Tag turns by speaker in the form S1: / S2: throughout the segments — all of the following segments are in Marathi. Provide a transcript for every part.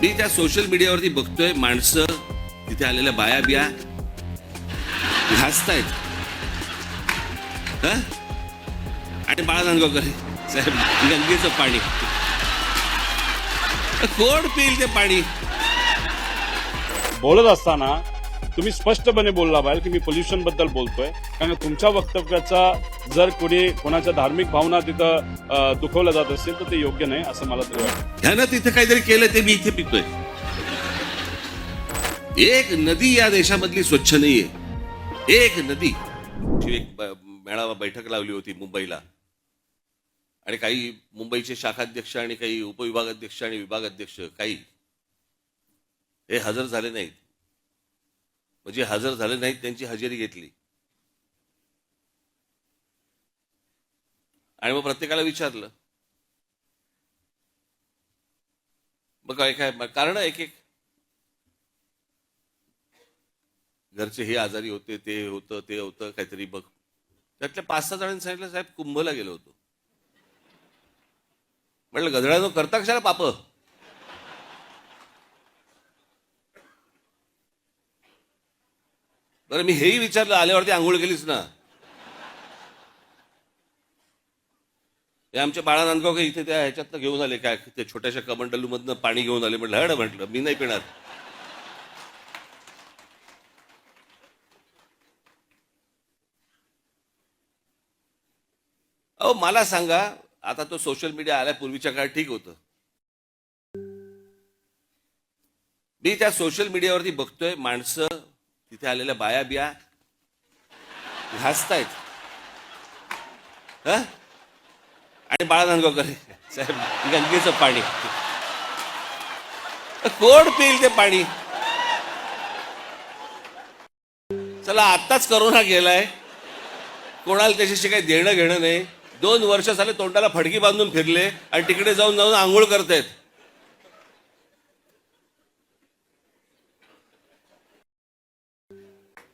S1: मी त्या सोशल मीडियावरती बघतोय माणसं तिथे आलेल्या बाया बिया घासतायत आणि बाळा नांदगावकर साहेब गंगेचं पाणी. कोण पिईल ते पाणी?
S2: बोलत असताना तुम्ही स्पष्टपणे बोलला पाहिजे की मी पोल्युशनबद्दल बोलतोय. कारण तुमच्या वक्तव्याचा जर कोणी कोणाच्या धार्मिक भावना तिथं दुखवल्या जात असेल तर ते योग्य नाही असं मला तरी वाटतं.
S1: ह्यानं तिथे काहीतरी केलं ते मी इथे पितोय. एक नदी या देशामधली स्वच्छ नाहीये. एक नदी. एक मेळावा बैठक लावली होती मुंबईला. आणि काही मुंबईचे शाखाध्यक्ष आणि काही उपविभागाध्यक्ष आणि विभागाध्यक्ष काही. हे हजर झाले नाहीत. म्हणजे हजर झाले नाहीत त्यांची हजेरी घेतली. आणि मग प्रत्येकाला विचारलं. मग काय काय कारण एक एक. घरचे हे आजारी होते ते होतं ते होतं काहीतरी बघ. त्यातल्या पाच सहा जणांनी सांगितलं साहेब कुंभला गेलो होतो. म्हटलं गधड्यानो करता कशाला पाप? बरं मी हेही विचारलं आल्यावरती आंघोळ केलीच ना. हे आमच्या बाळा नांदगावकर इथे त्या ह्याच्यातनं घेऊन आले काय ते छोट्याशा कमंडलू मधनं पाणी घेऊन आले म्हटलं हड म्हटलं मी नाही पिणार. अहो मला सांगा आता तो सोशल मीडिया आल्या पूर्वीच्या काळात ठीक होतं. मी त्या सोशल मीडियावरती बघतोय माणसं तिथे आलेल्या बाया बिया घासतायत. आणि बाळा नांदगावकर साहेब गंगेचं पाणी. कोण पिईल ते पाणी? चला आत्ताच करोना गेलाय. कोणाला त्याच्याशी काही देणं घेणं नाही. दोन वर्ष झाले तोंडाला फडकी बांधून फिरले आणि तिकडे जाऊन जाऊन आंघोळ करतायत.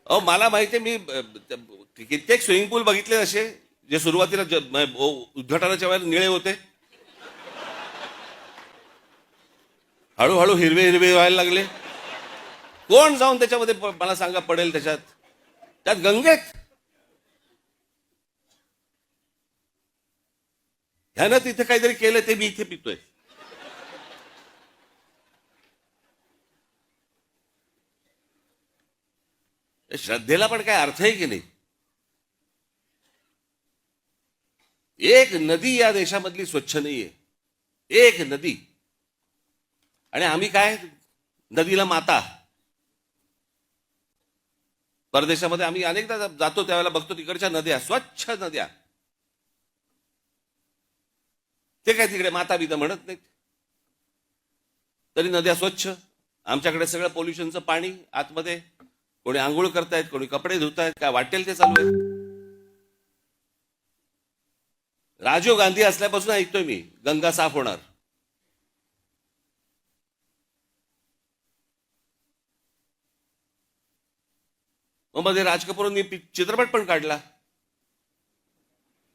S1: अहो मला माहितीये मी कित्येक स्विमिंग पूल बघितले असे जे सुरुवातीला उद्घाटनाच्या वेळेला निळे होते. हळूहळू हिरवे हिरवे व्हायला लागले. कोण जाऊन त्याच्यामध्ये मला सांगा पडेल त्याच्यात? त्यात गंगेत ह्यानं तिथे काहीतरी केलं ते मी इथे पितोय. श्रद्धेला पण काय अर्थ आहे की नाही? एक नदी या देशामधली स्वच्छ नाहीये. एक नदी. आणि आम्ही काय? नदीला माता. परदेशामध्ये आम्ही अनेकदा जातो त्यावेळेला बघतो तिकडच्या नद्या स्वच्छ नद्या. ते काय तिकडे माता बिता म्हणत नाहीत. तरी नद्या स्वच्छ. आमच्याकडे सगळं पोल्युशनचं पाणी आतमध्ये. कोणी आंघोळ करतायत कोणी कपडे धुतायत काय वाटेल ते चालू आहे राजीव गांधी असल्यापासून ऐकतोय मी गंगा साफ होणार. मग मध्ये राज कपूरांनी चित्रपट पण काढला.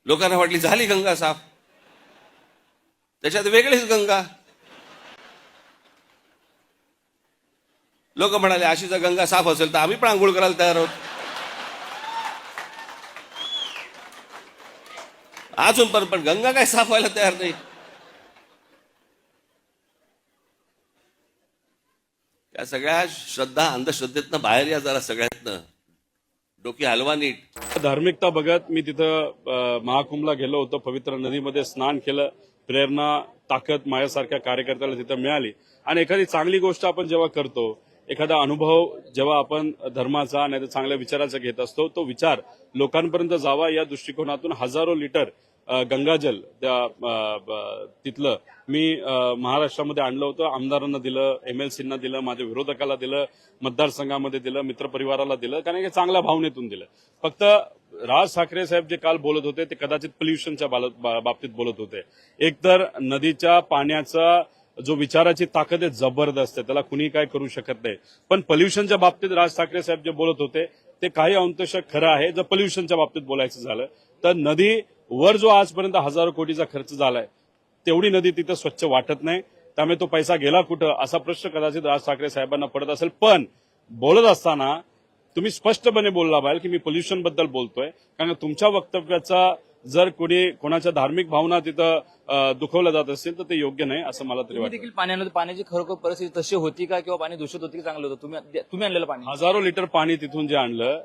S1: लोकांना वाटली झाली गंगा साफ. त्याच्यात वेगळीच गंगा. लोक म्हणाले अशी जर गंगा साफ असेल तर आम्ही पण आंघोळ करायला तयार आहोत. अजून पण पण गंगा काय साफ व्हायला तयार नाही. या सगळ्या श्रद्धा अंधश्रद्धेतनं बाहेर या जरा सगळ्यातनं. डोकी हलवा नीट.
S2: धार्मिकता बघत मी तिथं महाकुंभला गेलो होतो पवित्र नदीमध्ये स्नान केलं प्रेरणा ताकद माझ्यासारख्या कार्यकर्त्याला तिथं मिळाली. आणि एखादी चांगली गोष्ट आपण जेव्हा करतो एखादा अनुभव जेव्हा आपण धर्माचा नाही तर चांगल्या विचाराचा घेत असतो तो विचार लोकांपर्यंत जावा या दृष्टिकोनातून हजारो लिटर गंगाजल त्या तिथलं मी महाराष्ट्रामध्ये आणलं होतं. आमदारांना दिलं एमएलसींना दिलं माझ्या विरोधकाला दिलं मतदारसंघामध्ये दिलं मित्रपरिवाराला दिलं कारण की चांगल्या भावनेतून दिलं. फक्त राज ठाकरे साहेब जे काल बोलत होते ते कदाचित पोल्युशनच्या बा- बाबतीत बोलत होते. एकतर नदीच्या पाण्याचा जो विचाराची ताकद आहे जबरदस्त आहे. त्याला कुणी काय करू शकत नाही. पण पोल्युशनच्या बाबतीत राज ठाकरे साहेब जे बोलत होते ते काही अंतश खरं आहे. जर पोल्युशनच्या बाबतीत बोलायचं झालं तर नदी वर जो आजपर्यंत हजारो कोटीचा खर्च झालाय तेवढी नदी तिथं स्वच्छ वाटत नाही. त्यामुळे तो पैसा गेला कुठं असा प्रश्न कदाचित राज ठाकरे साहेबांना पडत असेल. पण बोलत असताना तुम्ही स्पष्टपणे बोलला पाहिजे की मी पोल्युशनबद्दल बोलतोय. कारण तुमच्या वक्तव्याचा जर कोणी कोणाच्या धार्मिक भावना तिथं दुखवल्या जात असतील तर ते योग्य नाही असं मला तरी वाटतं.
S3: देखील पाणी आणलं होतं. पाण्याची खरोखर परिस्थिती तशी होती का किंवा पाणी दूषित होती की चांगलं होतं? तुम्ही तुम्ही आणलेलं पाणी.
S2: हजारो लिटर पाणी तिथून जे आणलं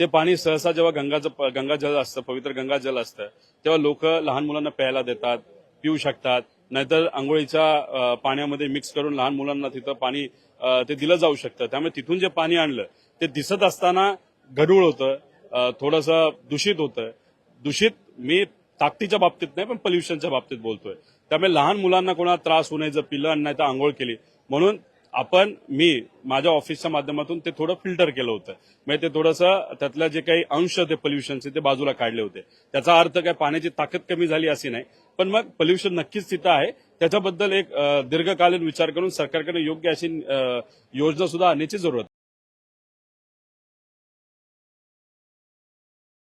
S2: ते पाणी सहसा जेव्हा गंगाचं गंगाजल असतं पवित्र गंगाजल असतं तेव्हा लोक लहान मुलांना प्यायला देतात पिऊ शकतात नाहीतर आंघोळीच्या पाण्यामध्ये मिक्स करून लहान मुलांना तिथं पाणी ते दिलं जाऊ शकतं. त्यामुळे तिथून जे पाणी आणलं ते दिसत असताना गढूळ होतं थोडंसं दूषित होतं. दूषित मी ताकदीच्या बाबतीत नाही पण पोल्युशनच्या बाबतीत बोलतोय. त्यामुळे लहान मुलांना कोणाला त्रास होऊ नये जर पिलं नाही तर आंघोळ केली. म्हणून आपण मी माझ्या ऑफिसच्या माध्यमातून ते थोडं फिल्टर केलं होतं. म्हणजे ते थोडंसं त्यातल्या जे काही अंश ते पोल्युशनचे ते बाजूला काढले होते. त्याचा अर्थ काय पाण्याची ताकद कमी झाली अशी नाही. पण मग पोल्युशन नक्कीच तिथं आहे. त्याच्याबद्दल एक दीर्घकालीन विचार करून सरकारकडे योग्य अशी योजना सुद्धा आणण्याची जरूरत आहे.